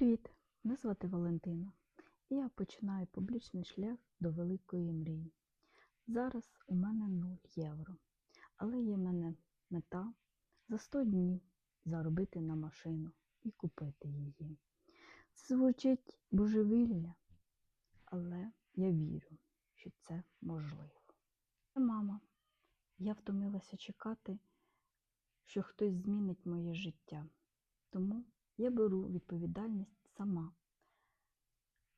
Привіт! Мене звати Валентина, і я починаю публічний шлях до великої мрії. Зараз у мене 0 євро, але є в мене мета за 100 днів заробити на машину і купити її. Це звучить божевілля, але я вірю, що це можливо. Мама, я втомилася чекати, що хтось змінить моє життя. Тому я беру відповідальність сама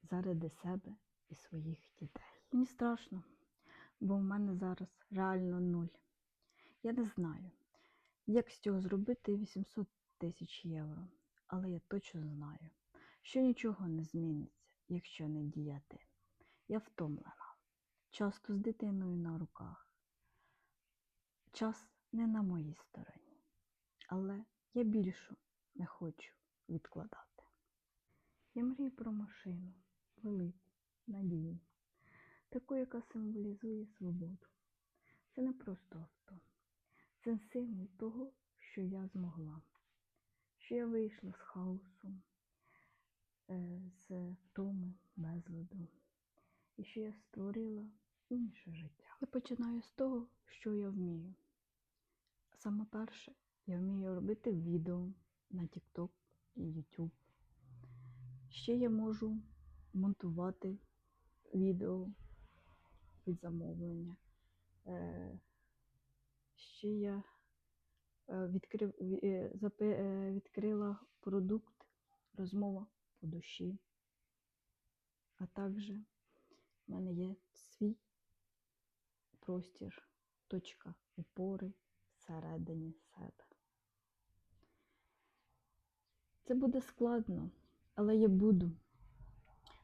заради себе і своїх дітей. Мені страшно, бо в мене зараз реально нуль. Я не знаю, як з цього зробити 800 тисяч євро, але я точно знаю, що нічого не зміниться, якщо не діяти. Я втомлена, часто з дитиною на руках. Час не на моїй стороні, але я більшу не хочу відкладати. Я мрію про машину, велику, надійну, таку, яка символізує свободу. Це не просто авто, це символ того, що я змогла, що я вийшла з хаосу, е, з втоми, безладу, і що я створила інше життя. Я починаю з того, що я вмію. Саме перше, я вмію робити відео на TikTok і YouTube. Ще я можу монтувати відео від замовлення. Е, Ще я е, відкрив, е, відкрила продукт розмова по душі. А також в мене є свій простір, точка опори всередині себе. Це буде складно, але я буду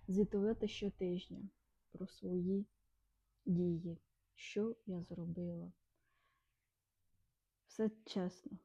звітувати щотижня про свої дії, що я зробила. Все чесно,